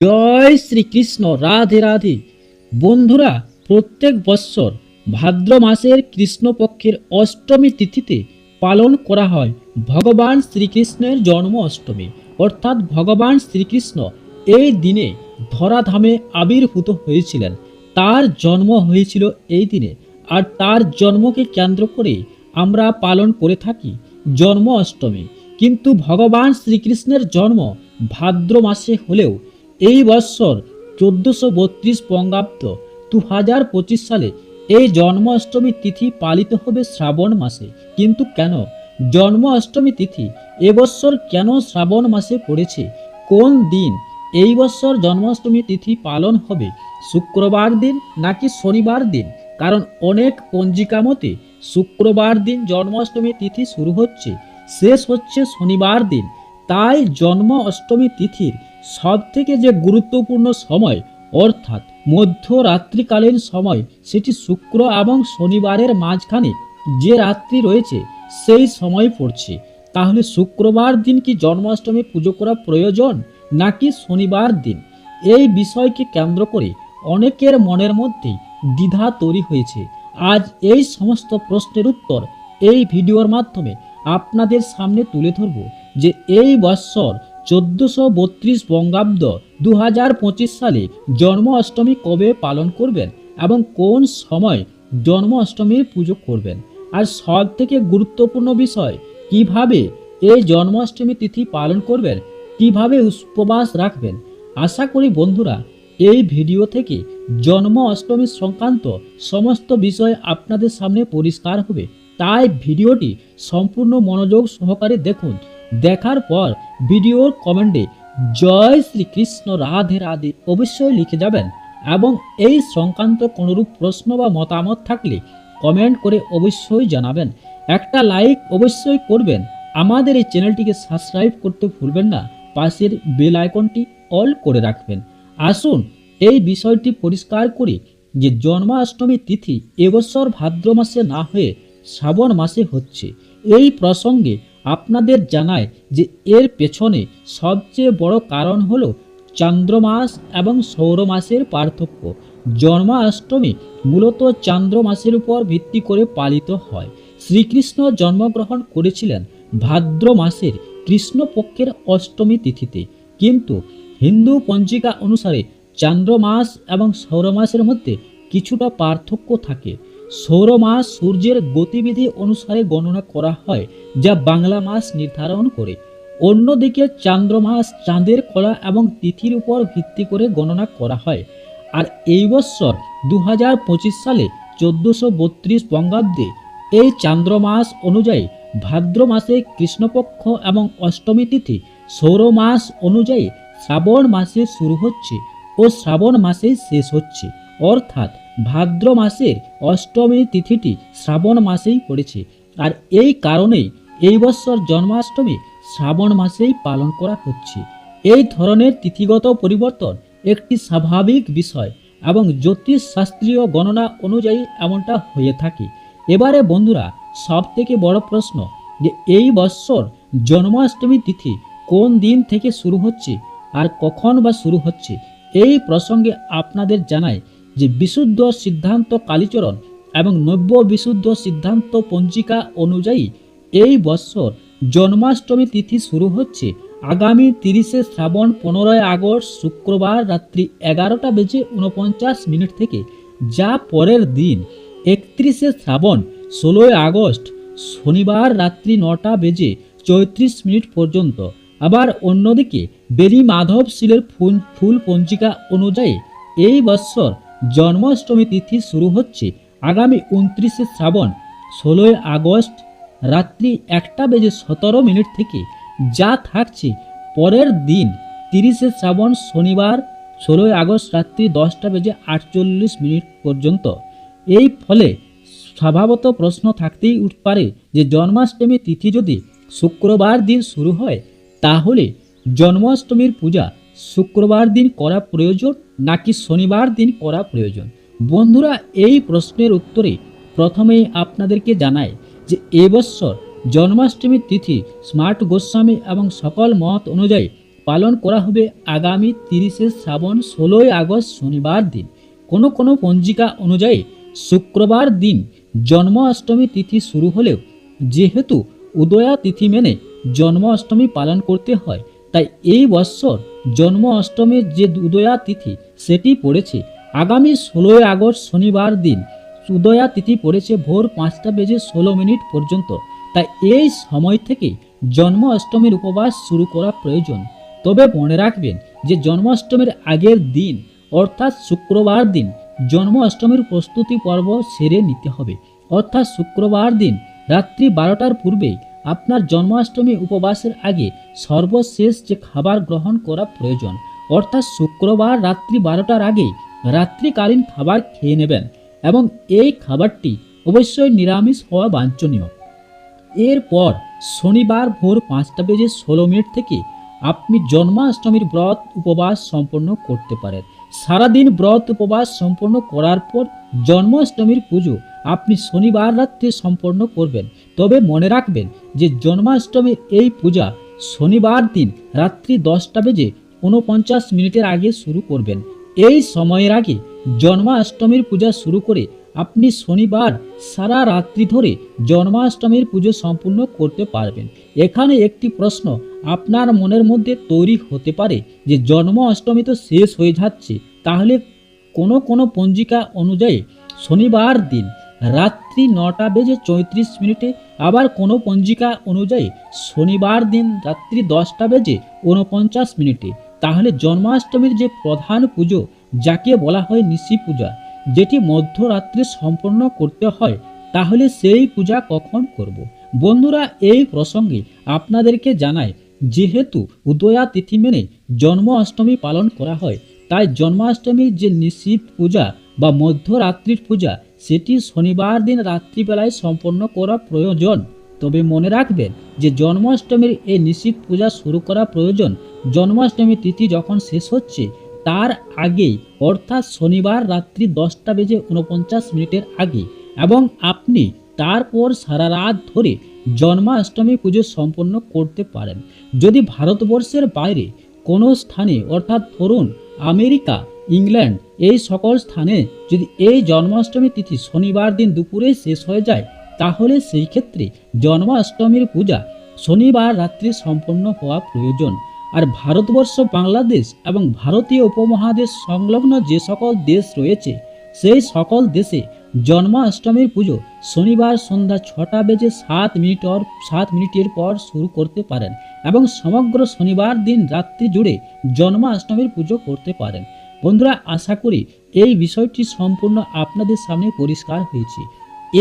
জয় শ্রীকৃষ্ণ, রাধে রাধে। বন্ধুরা, প্রত্যেক বৎসর ভাদ্র মাসের কৃষ্ণপক্ষের অষ্টমী তিথিতে পালন করা হয় ভগবান শ্রীকৃষ্ণের জন্ম অষ্টমী অর্থাৎ ভগবান শ্রীকৃষ্ণ এই দিনে ধরাধামে আবির্ভূত হয়েছিলেন। তার জন্ম হয়েছিল এই দিনে। আর তার জন্মকে কেন্দ্র করে আমরা পালন করে থাকি জন্ম অষ্টমী কিন্তু ভগবান শ্রীকৃষ্ণের জন্ম ভাদ্র মাসে হলেও এই বৎসর চোদ্দশো বত্রিশ বঙ্গাব্দ দু হাজার পঁচিশ সালে এই জন্ম অষ্টমী তিথি পালিত হবে শ্রাবণ মাসে। কিন্তু কেন? জন্মাষ্টমী তিথি এবছর কেন শ্রাবণ মাসে পড়েছে? কোন দিন এই বছর জন্মাষ্টমী তিথি পালন হবে? শুক্রবার দিন নাকি শনিবার দিন? কারণ অনেক পঞ্জিকা মতে শুক্রবার দিন জন্মাষ্টমী তিথি শুরু হচ্ছে, শেষ হচ্ছে শনিবার দিন। তাই জন্ম অষ্টমী তিথির সব থেকে যে গুরুত্বপূর্ণ সময়, অর্থাৎ মধ্যরাত্রিকালীন সময়, সেটি শুক্র এবং শনিবারের মাঝখানে যে রাত্রি রয়েছে, সেই সময় পড়ছে। তাহলে শুক্রবার দিন কি জন্মাষ্টমী পুজো করা প্রয়োজন, নাকি শনিবার দিন? এই বিষয়কে কেন্দ্র করে অনেকের মনের মধ্যে দ্বিধা তৈরি হয়েছে। আজ এই সমস্ত প্রশ্নের উত্তর এই ভিডিওর মাধ্যমে আপনাদের সামনে তুলে ধরব যে এই বৎসর চোদ্দশো বত্রিশ বঙ্গাব্দ দু হাজার পঁচিশ সালে জন্ম অষ্টমী কবে পালন করবেন এবং কোন সময় জন্ম অষ্টমীর পুজো করবেন? আর সব থেকে গুরুত্বপূর্ণ বিষয়, কীভাবে এই জন্মাষ্টমী তিথি পালন করবেন? কীভাবে উপবাস রাখবেন? আশা করি বন্ধুরা, এই ভিডিও থেকে জন্ম অষ্টমী সংক্রান্ত সমস্ত বিষয় আপনাদের সামনে পরিষ্কার হবে। তাই ভিডিওটি সম্পূর্ণ মনোযোগ সহকারে দেখুন দেখার পর ভিডিওর কমেন্টে জয় শ্রীকৃষ্ণ, রাধে রাধে অবশ্যই লিখে যাবেন এবং এই সংক্রান্ত কোনোরূপ প্রশ্ন বা মতামত থাকলে কমেন্ট করে অবশ্যই জানাবেন। একটা লাইক অবশ্যই করবেন। আমাদের এই চ্যানেলটিকে সাবস্ক্রাইব করতে ভুলবেন না। পাশের বেল আইকনটি অল করে রাখবেন। আসুন এই বিষয়টি পরিষ্কার করি যে জন্মাষ্টমী তিথি এবছর ভাদ্র মাসে না হয়ে শ্রাবণ মাসে হচ্ছে। এই প্রসঙ্গে আপনাদের জানায় যে এর পেছনে সবচেয়ে বড় কারণ হলো চান্দ্রমাস এবং সৌরমাসের পার্থক্য। জন্মাষ্টমী মূলত চান্দ্র মাসের উপর ভিত্তি করে পালিত হয়। শ্রীকৃষ্ণ জন্মগ্রহণ করেছিলেন ভাদ্র মাসের কৃষ্ণপক্ষের অষ্টমী তিথিতে। কিন্তু হিন্দু পঞ্জিকা অনুসারে চান্দ্র মাস এবং সৌরমাসের মধ্যে কিছুটা পার্থক্য থাকে। সৌর মাস সূর্যের গতিবিধি অনুসারে গণনা করা হয়, যা বাংলা মাস নির্ধারণ করে। অন্যদিকে চান্দ্র মাস চাঁদের কলা এবং তিথির উপর ভিত্তি করে গণনা করা হয়। আর এই বৎসর দু সালে চোদ্দোশো বত্রিশ বঙ্গাব্দে এই চান্দ্র মাস অনুযায়ী ভাদ্র মাসে কৃষ্ণপক্ষ এবং অষ্টমী তিথি সৌর মাস অনুযায়ী শ্রাবণ মাসে শুরু হচ্ছে ও শ্রাবণ মাসে শেষ হচ্ছে। অর্থাৎ ভাদ্র মাসের অষ্টমী তিথিটি শ্রাবণ মাসেই পড়েছে। আর এই কারণেই এই বছর জন্মাষ্টমী শ্রাবণ মাসেই পালন করা হচ্ছে। এই ধরনের তিথিগত পরিবর্তন একটি স্বাভাবিক বিষয় এবং জ্যোতিষ শাস্ত্রীয় গণনা অনুযায়ী এমনটা হয়ে থাকে। এবারে বন্ধুরা সব থেকে বড় প্রশ্ন যে এই বৎসর জন্মাষ্টমী তিথি কোন দিন থেকে শুরু হচ্ছে আর কখন বা শুরু হচ্ছে, এই প্রসঙ্গে আপনাদের জানায় যে বিশুদ্ধ সিদ্ধান্ত কালীচরণ এবং নব্য বিশুদ্ধ সিদ্ধান্ত পঞ্জিকা অনুযায়ী এই বৎসর জন্মাষ্টমী তিথি শুরু হচ্ছে আগামী তিরিশে শ্রাবণ পনেরোই আগস্ট শুক্রবার রাত্রি এগারোটা বেজে উনপঞ্চাশ মিনিট থেকে যা পরের দিন একত্রিশে শ্রাবণ ষোলোই আগস্ট শনিবার রাত্রি নটা বেজে চৌত্রিশ মিনিট পর্যন্ত। আবার অন্যদিকে বেরি মাধব শিলের ফুল ফুল পঞ্জিকা অনুযায়ী এই বৎসর জন্মাষ্টমী তিথি শুরু হচ্ছে আগামী উনত্রিশে শ্রাবণ, ষোলোই আগস্ট রাত্রি একটা বেজে সতেরো মিনিট থেকে যা থাকছে পরের দিন। তিরিশে শ্রাবণ শনিবার, ষোলোই আগস্ট রাত্রি দশটা বেজে আটচল্লিশ মিনিট পর্যন্ত। এই ফলে স্বভাবত প্রশ্ন থাকতেই উঠ পারে যে জন্মাষ্টমী তিথি যদি শুক্রবার দিন শুরু হয়, তাহলে জন্মাষ্টমীর পূজা শুক্রবার দিন করা প্রয়োজন নাকি শনিবার দিন করা প্রয়োজন? বন্ধুরা, এই প্রশ্নের উত্তরে প্রথমেই আপনাদেরকে জানায় যে এবছর জন্মাষ্টমীর তিথি স্মার্ট গোস্বামী এবং সকল মত অনুযায়ী পালন করা হবে আগামী তিরিশে শ্রাবণ ষোলোই আগস্ট শনিবার দিন। কোনো কোনো পঞ্জিকা অনুযায়ী শুক্রবার দিন জন্মাষ্টমী তিথি শুরু হলেও যেহেতু উদয়া তিথি মেনে জন্মাষ্টমী পালন করতে হয়, তাই এই বৎসর জন্ম অষ্টমীর যে উদয়া তিথি সেটি পড়েছে। আগামী ষোলোই আগস্ট শনিবার দিন উদয়া তিথি পড়েছে ভোর পাঁচটা বেজে ষোলো মিনিট পর্যন্ত। তাই এই সময় থেকে জন্ম অষ্টমীর উপবাস শুরু করা প্রয়োজন। তবে মনে রাখবেন যে জন্মাষ্টমীর আগের দিন, অর্থাৎ শুক্রবার দিন, জন্ম অষ্টমীর প্রস্তুতি পর্ব সেরে নিতে হবে। অর্থাৎ শুক্রবার দিন, রাত্রি বারোটার পূর্বে আপনার জন্মাষ্টমী উপবাসের আগে সর্বশেষ যে খাবার গ্রহণ করা প্রয়োজন, অর্থাৎ শুক্রবার রাত্রি বারোটার আগে রাত্রিকালীন খাবার খেয়ে নেবেন এবং এই খাবারটি অবশ্যই নিরামিষ হওয়া বাঞ্ছনীয়। এরপর শনিবার ভোর পাঁচটা বেজে ষোলো মিনিট থেকে আপনি জন্মাষ্টমীর ব্রত উপবাস সম্পন্ন করতে পারেন। সারাদিন ব্রত উপবাস সম্পন্ন করার পর জন্মাষ্টমীর পুজো আপনি শনিবার রাত্রে সম্পন্ন করবেন। তবে মনে রাখবেন যে জন্মাষ্টমীর এই পূজা শনিবার দিন রাত্রি দশটা বেজে উনপঞ্চাশ মিনিটের আগে শুরু করবেন। এই সময়ের আগে জন্মাষ্টমীর পূজা শুরু করে আপনি শনিবার সারা রাত্রি ধরে জন্মাষ্টমীর পুজো সম্পূর্ণ করতে পারবেন। এখানে একটি প্রশ্ন আপনার মনের মধ্যে তৈরি হতে পারে যে জন্ম অষ্টমী তো শেষ হয়ে যাচ্ছে, তাহলে কোনো কোনো পঞ্জিকা অনুযায়ী শনিবার দিন রাত্রি নটা বেজে চৌত্রিশ মিনিটে আবার কোনো পঞ্জিকা অনুযায়ী শনিবার দিন রাত্রি দশটা বেজে ঊনপঞ্চাশ মিনিটে তাহলে জন্মাষ্টমীর যে প্রধান পুজো, যাকে বলা হয় নিশি পূজা, যেটি মধ্যরাত্রে সম্পন্ন করতে হয়, তাহলে সেই পূজা কখন করব। বন্ধুরা, এই প্রসঙ্গে আপনাদেরকে জানায় যেহেতু উদয়া তিথি মেনে জন্ম অষ্টমী পালন করা হয়, তাই জন্মাষ্টমীর যে নিশীত পূজা বা মধ্যরাত্রির পূজা সেটি শনিবার দিন রাত্রিবেলায় সম্পন্ন করা প্রয়োজন। তবে মনে রাখবেন যে জন্মাষ্টমীর এই নিশ্চিত পূজা শুরু করা প্রয়োজন। জন্মাষ্টমী তিথি যখন শেষ হচ্ছে, তার আগে অর্থাৎ শনিবার রাত্রি দশটা বেজে উনপঞ্চাশ মিনিটের আগে, এবং আপনি তারপর সারা রাত ধরে জন্মাষ্টমী পুজো সম্পন্ন করতে পারেন। যদি ভারতবর্ষের বাইরে কোনো স্থানে, অর্থাৎ ধরুন আমেরিকা, ইংল্যান্ড এই সকল স্থানে যদি এই জন্মাষ্টমী তিথি শনিবার দিন দুপুরে শেষ হয়ে যায়, তাহলে সেই ক্ষেত্রে জন্মাষ্টমীর পূজা শনিবার রাত্রে সম্পন্ন হওয়া প্রয়োজন। আর ভারতবর্ষ, বাংলাদেশ এবং ভারতীয় উপমহাদেশ সংলগ্ন যে সকল দেশ রয়েছে, সেই সকল দেশে জন্মাষ্টমীর পুজো শনিবার সন্ধ্যা ছটা বেজে সাত মিনিট অর সাত মিনিটের পর শুরু করতে পারেন এবং সমগ্র শনিবার দিন রাত্রি জুড়ে জন্মাষ্টমীর পুজো করতে পারেন। বন্ধুরা, আশা করি এই বিষয়টি সম্পূর্ণ আপনাদের সামনে পরিষ্কার হয়েছে।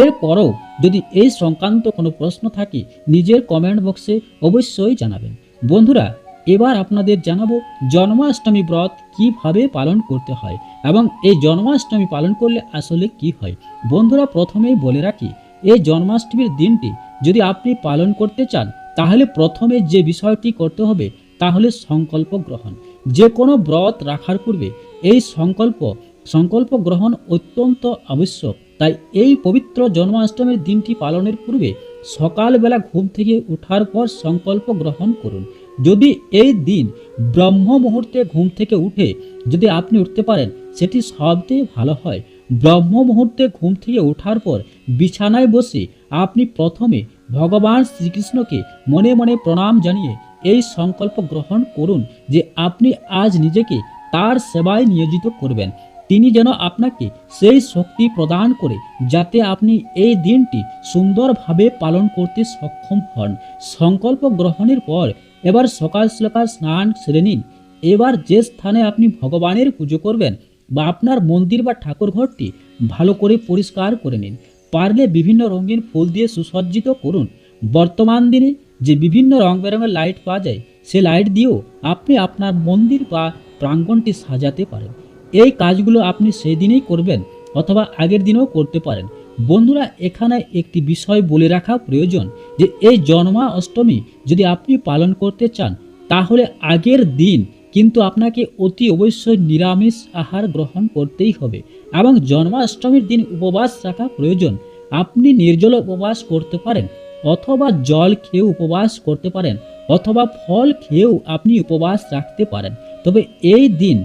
এরপরও যদি এই সংক্রান্ত কোনো প্রশ্ন থাকে, নিজের কমেন্ট বক্সে অবশ্যই জানাবেন। বন্ধুরা, এবার আপনাদের জানাব জন্মাষ্টমী ব্রত কীভাবে পালন করতে হয় এবং এই জন্মাষ্টমী পালন করলে আসলে কি হয়? বন্ধুরা, প্রথমেই বলে রাখি, এই জন্মাষ্টমীর দিনটি যদি আপনি পালন করতে চান, তাহলে প্রথমে যে বিষয়টি করতে হবে, তাহলে সংকল্প গ্রহণ। যে কোনো ব্রত রাখার পূর্বে এই সংকল্প সংকল্প গ্রহণ অত্যন্ত আবশ্যক। তাই এই পবিত্র জন্মাষ্টমীর দিনটি পালনের পূর্বে সকালবেলা ঘুম থেকে ওঠার পর সংকল্প গ্রহণ করুন। যদি এই দিন ব্রহ্ম মুহূর্তে ঘুম থেকে উঠে যদি আপনি উঠতে পারেন, সেটি সবচেয়ে ভালো হয়। ব্রহ্ম মুহূর্তে ঘুম থেকে ওঠার পর বিছানায় বসে আপনি প্রথমে ভগবান শ্রীকৃষ্ণকে মনে মনে প্রণাম জানিয়ে এই সংকল্প গ্রহণ করুন যে আপনি আজ নিজেকে তার সেবায় নিয়োজিত করবেন। তিনি যেন আপনাকে সেই শক্তি প্রদান করে, যাতে আপনি এই দিনটি সুন্দরভাবে পালন করতে সক্ষম হন। সংকল্প গ্রহণের পর এবার সকাল সকাল স্নান সেরে নিন। এবার যে স্থানে আপনি ভগবানের পুজো করবেন বা আপনার মন্দির বা ঠাকুর ঘরটি ভালো করে পরিষ্কার করে নিন। পারলে বিভিন্ন রঙিন ফুল দিয়ে সুসজ্জিত করুন। বর্তমান দিনে যে বিভিন্ন রং বেরঙের লাইট পাওয়া যায়, সে লাইট দিয়েও আপনি আপনার মন্দির বা প্রাঙ্গণটি সাজাতে পারেন। এই কাজগুলো আপনি সেই দিনেই করবেন অথবা আগের দিনেও করতে পারেন। বন্ধুরা, এখানে একটি বিষয় বলে রাখা প্রয়োজন যে, এই জন্মা অষ্টমী যদি আপনি পালন করতে চান, তাহলে আগের দিন কিন্তু আপনাকে অতি অবশ্যই নিরামিষ আহার গ্রহণ করতেই হবে এবং জন্মাষ্টমীর দিন উপবাস রাখা প্রয়োজন। আপনি নির্জল উপবাস করতে পারেন অথবা জল খেয়ে উপবাস করতে পারেন অথবা ফল খেয়েও আপনি উপবাস রাখতে পারেন। তবে এই দিন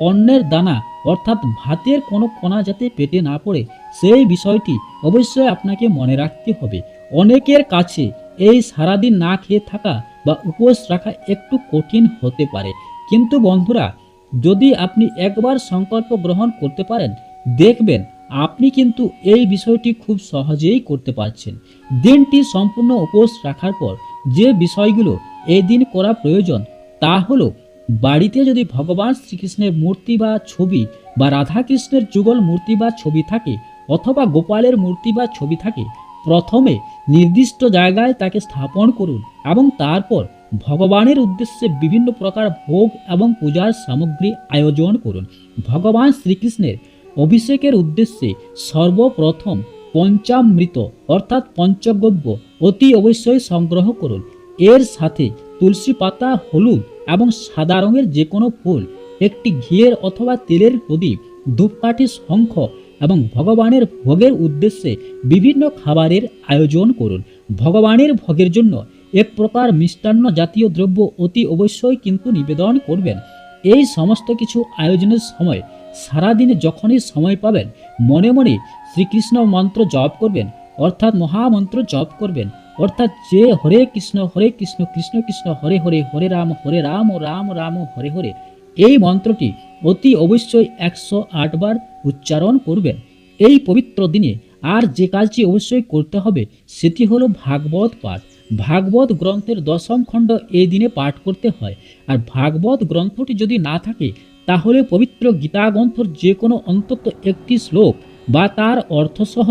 অন্নের দানা অর্থাৎ ভাতের কোনো কণা যাতে পেটে না পড়ে, সেই বিষয়টি অবশ্যই আপনাকে মনে রাখতে হবে। অনেকের কাছে এই সারাদিন না খেয়ে থাকা বা উপোস রাখা একটু কঠিন হতে পারে। কিন্তু বন্ধুরা, যদি আপনি একবার সংকল্প গ্রহণ করতে পারেন, দেখবেন আপনি কিন্তু এই বিষয়টি খুব সহজেই করতে পারছেন। দিনটি সম্পূর্ণ উপোস রাখার পর যে বিষয়গুলো এই দিন করা প্রয়োজন, তা হলো বাড়িতে যদি ভগবান শ্রীকৃষ্ণের মূর্তি বা ছবি বা রাধাকৃষ্ণের যুগল মূর্তি বা ছবি থাকে অথবা গোপালের মূর্তি বা ছবি থাকে, প্রথমে নির্দিষ্ট জায়গায় তাকে স্থাপন করুন এবং তারপর ভগবানের উদ্দেশ্যে বিভিন্ন প্রকার ভোগ এবং পূজার সামগ্রী আয়োজন করুন। ভগবান শ্রীকৃষ্ণের অভিষেকের উদ্দেশ্যে সর্বপ্রথম পঞ্চামৃত অর্থাৎ পঞ্চগব্য অতি অবশ্যই সংগ্রহ করুন। এর সাথে তুলসী পাতা, হলুদ এবং সাদা রঙের যে কোনো ফুল, একটি ঘিয়ের অথবা তেলের প্রদীপ, ধূপকাঠি শঙ্খ এবং ভগবানের ভোগের উদ্দেশ্যে বিভিন্ন খাবারের আয়োজন করুন। ভগবানের ভোগের জন্য এক প্রকার মিষ্টান্ন জাতীয় দ্রব্য অতি অবশ্যই কিন্তু নিবেদন করবেন। এই সমস্ত কিছু আয়োজনের সময়, সারাদিনে যখনই সময় পাবেন, মনে মনে শ্রীকৃষ্ণ মন্ত্র জপ করবেন, অর্থাৎ মহামন্ত্র জপ করবেন। অর্থাৎ যে হরে কৃষ্ণ হরে কৃষ্ণ কৃষ্ণ কৃষ্ণ, হরে হরে হরে রাম হরে রাম রাম রাম, হরে হরে, এই মন্ত্রটি অতি অবশ্যই একশো আটবার উচ্চারণ করবেন। এই পবিত্র দিনে আর যে কাজটি অবশ্যই করতে হবে, সেটি হলো ভাগবত পাঠ। ভাগবত গ্রন্থের দশম খণ্ড এই দিনে পাঠ করতে হয়। আর ভাগবত গ্রন্থটি যদি না থাকে, তাহলে পবিত্র গীতা গ্রন্থর যে কোনো অন্তত একটি শ্লোক বা তার অর্থসহ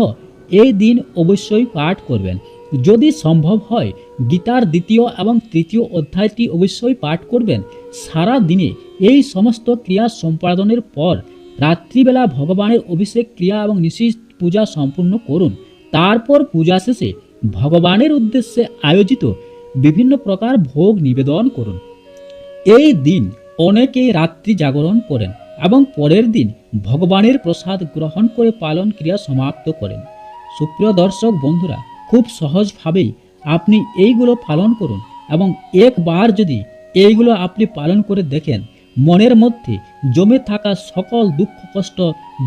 এই দিন অবশ্যই পাঠ করবেন। যদি সম্ভব হয়, গীতার দ্বিতীয় এবং তৃতীয় অধ্যায়টি অবশ্যই পাঠ করবেন। সারা দিনে এই সমস্ত ক্রিয়া সম্পাদনের পর রাত্রিবেলা ভগবানের অভিষেক ক্রিয়া এবং নিশি পূজা সম্পূর্ণ করুন। তারপর পূজা শেষে ভগবানের উদ্দেশ্যে আয়োজিত বিভিন্ন প্রকার ভোগ নিবেদন করুন। এই দিন অনেকেই রাত্রি জাগরণ করেন এবং পরের দিন ভগবানের প্রসাদ গ্রহণ করে পালন ক্রিয়া সমাপ্ত করেন। সুপ্রিয় দর্শক বন্ধুরা খুব সহজভাবেই আপনি এইগুলো পালন করুন এবং একবার যদি এইগুলো আপনি পালন করে দেখেন, মনের মধ্যে জমে থাকা সকল দুঃখ, কষ্ট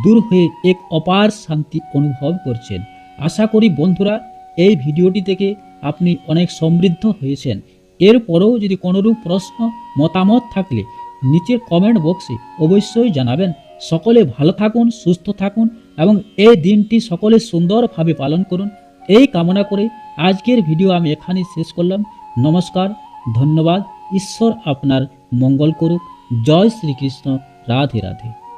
দূর হয়ে এক অপার শান্তি অনুভব করছেন। আশা করি বন্ধুরা, এই ভিডিওটি থেকে আপনি অনেক সমৃদ্ধ হয়েছেন। এরপরেও যদি কোনোরূপ প্রশ্ন, মতামত থাকলে নিচের কমেন্ট বক্সে অবশ্যই জানাবেন। সকলে ভালো থাকুন, সুস্থ থাকুন এবং এই দিনটি সকলে সুন্দরভাবে পালন করুন। এই কামনা করে আজকের ভিডিও আমি এখানেই শেষ করলাম। নমস্কার, ধন্যবাদ। ঈশ্বর আপনার মঙ্গল করুক। জয় শ্রীকৃষ্ণ। রাধে রাধে।